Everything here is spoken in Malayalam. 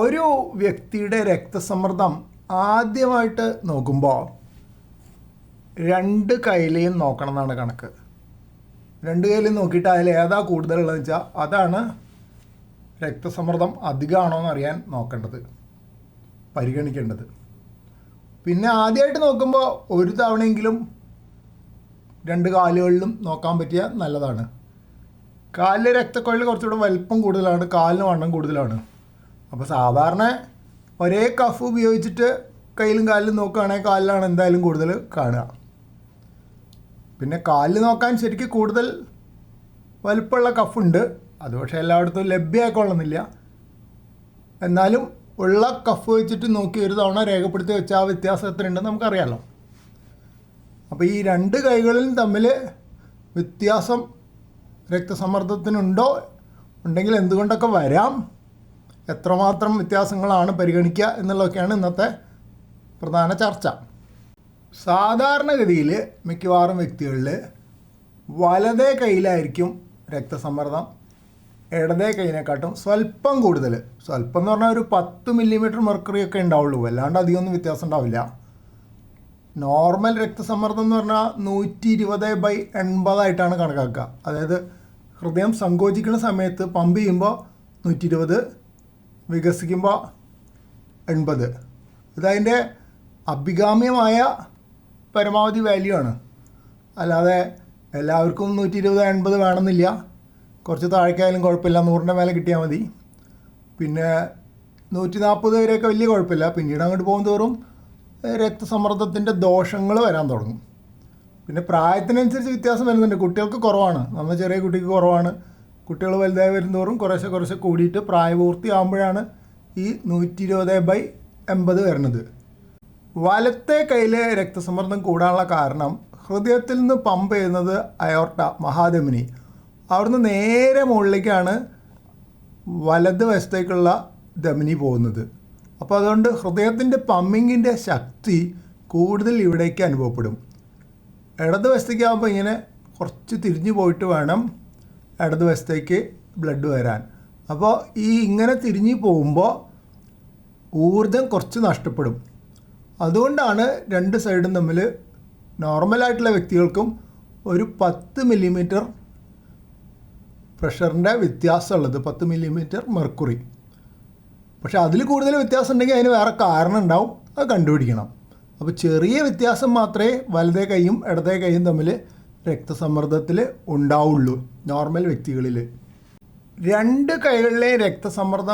ഒരു വ്യക്തിയുടെ രക്തസമ്മർദ്ദം ആദ്യമായിട്ട് നോക്കുമ്പോൾ രണ്ട് കയ്യിലെയും നോക്കണം എന്നാണ് കണക്ക്. രണ്ട് കയ്യിലും നോക്കിയിട്ട് അതിൽ ഏതാ കൂടുതലുള്ളതെന്ന് വെച്ചാൽ അതാണ് രക്തസമ്മർദ്ദം അധികമാണോ എന്ന് അറിയാൻ നോക്കേണ്ടത് പരിഗണിക്കേണ്ടത്. പിന്നെ ആദ്യമായിട്ട് നോക്കുമ്പോൾ ഒരു തവണയെങ്കിലും രണ്ട് കാലുകളിലും നോക്കാൻ പറ്റിയ നല്ലതാണ്. കാലിലെ രക്തക്കൊഴൽ കുറച്ചുകൂടെ വലിപ്പം കൂടുതലാണ് കാലിന് വണ്ണം കൂടുതലാണ്. അപ്പോൾ സാധാരണ ഒരേ കഫ് ഉപയോഗിച്ചിട്ട് കയ്യിലും കാലിലും നോക്കുകയാണെങ്കിൽ കാലിലാണ് എന്തായാലും കൂടുതൽ കാണുക. പിന്നെ കാലിൽ നോക്കാൻ ശരിക്കും കൂടുതൽ വലുപ്പമുള്ള കഫുണ്ട് അത് പക്ഷേ എല്ലായിടത്തും ലഭ്യമായിക്കൊള്ളുന്നില്ല. എന്നാലും ഉള്ള കഫ് വെച്ചിട്ട് നോക്കി ഒരു തവണ രേഖപ്പെടുത്തി വെച്ചാൽ ആ വ്യത്യാസം എത്രയുണ്ടെന്ന് നമുക്കറിയാമല്ലോ അപ്പോൾ ഈ രണ്ട് കൈകളിലും തമ്മിൽ വ്യത്യാസം രക്തസമ്മർദ്ദത്തിനുണ്ടോ? ഉണ്ടെങ്കിൽ എന്തുകൊണ്ടൊക്കെ വരാം? എത്രമാത്രം വ്യത്യാസങ്ങളാണ് പരിഗണിക്കുക എന്നുള്ളതൊക്കെയാണ് ഇന്നത്തെ പ്രധാന ചർച്ച. സാധാരണഗതിയിൽ മിക്കവാറും വ്യക്തികളിൽ വലതേ കയ്യിലായിരിക്കും രക്തസമ്മർദ്ദം ഇടതേ കൈയിനെക്കാട്ടും സ്വല്പം കൂടുതൽ. സ്വല്പം എന്ന് പറഞ്ഞാൽ ഒരു പത്ത് മില്ലിമീറ്റർ മെർക്കറി ഒക്കെ ഉണ്ടാവുള്ളൂ. അല്ലാണ്ട് അധികമൊന്നും വ്യത്യാസം ഉണ്ടാവില്ല. നോർമൽ രക്തസമ്മർദ്ദം എന്ന് പറഞ്ഞാൽ നൂറ്റി ഇരുപത് ബൈ എൺപതായിട്ടാണ് കണക്കാക്കുക. അതായത് ഹൃദയം സങ്കോചിക്കുന്ന സമയത്ത് പമ്പ് ചെയ്യുമ്പോൾ നൂറ്റി ഇരുപത് വികസിക്കുമ്പോൾ എൺപത്. ഇതതിന്റെ അഭികാമ്യമായ പരമാവധി വാല്യൂ ആണ്. അല്ലാതെ എല്ലാവർക്കും നൂറ്റി ഇരുപത് എൺപത് വേണമെന്നില്ല. കുറച്ച് താഴേക്കായാലും കുഴപ്പമില്ല. നൂറിന്റെ മേലെ കിട്ടിയാൽ മതി. പിന്നെ നൂറ്റി നാൽപ്പത് വരെയൊക്കെ വലിയ കുഴപ്പമില്ല. പിന്നീട് അങ്ങോട്ട് പോകും തോറും രക്തസമ്മർദ്ദത്തിന്റെ ദോഷങ്ങൾ വരാൻ തുടങ്ങും. പിന്നെ പ്രായത്തിനനുസരിച്ച് വ്യത്യാസം വരുന്നുണ്ട്. കുട്ടികൾക്ക് കുറവാണ്. നമ്മൾ ചെറിയ കുട്ടിക്ക് കുറവാണ്. കുട്ടികൾ വലുതായി വരുന്നതോറും കുറേശ്ശെ കുറേശ്ശെ കൂടിയിട്ട് പ്രായപൂർത്തിയാകുമ്പോഴാണ് ഈ നൂറ്റി ഇരുപത് ബൈ എൺപത് വരുന്നത്. വലത്തെ കയ്യിലെ രക്തസമ്മർദ്ദം കൂടാനുള്ള കാരണം ഹൃദയത്തിൽ നിന്ന് പമ്പ് ചെയ്യുന്നത് അയോർട്ട മഹാദമിനി അവിടുന്ന് നേരെ മുകളിലേക്കാണ് വലത് വശത്തേക്കുള്ള ദമിനി പോകുന്നത്. അപ്പോൾ അതുകൊണ്ട് ഹൃദയത്തിന്റെ പമ്മിങ്ങിന്റെ ശക്തി കൂടുതൽ ഇവിടേക്ക് അനുഭവപ്പെടും. ഇടത് വശത്തേക്കാകുമ്പോൾ ഇങ്ങനെ കുറച്ച് തിരിഞ്ഞു പോയിട്ട് വേണം ഇടത് വശത്തേക്ക് ബ്ലഡ് വരാൻ. അപ്പോൾ ഈ ഇങ്ങനെ തിരിഞ്ഞു പോകുമ്പോൾ ഊർജം കുറച്ച് നഷ്ടപ്പെടും. അതുകൊണ്ടാണ് രണ്ട് സൈഡും തമ്മിൽ നോർമലായിട്ടുള്ള വ്യക്തികൾക്കും ഒരു പത്ത് മില്ലിമീറ്റർ പ്രഷറിന്റെ വ്യത്യാസമുള്ളത് പത്ത് മില്ലിമീറ്റർ മെർക്കുറി പക്ഷെ അതിൽ കൂടുതൽ വ്യത്യാസം ഉണ്ടെങ്കിൽ അതിന് വേറെ കാരണം ഉണ്ടാവും. അത് കണ്ടുപിടിക്കണം. അപ്പോൾ ചെറിയ വ്യത്യാസം മാത്രമേ വലതേ കൈയും ഇടതേ കൈയും തമ്മിൽ രക്തസമ്മർദ്ദത്തിൽ ഉണ്ടാവുള്ളൂ നോർമൽ വ്യക്തികളിൽ രണ്ട് കൈകളിലെ രക്തസമ്മർദ്ദം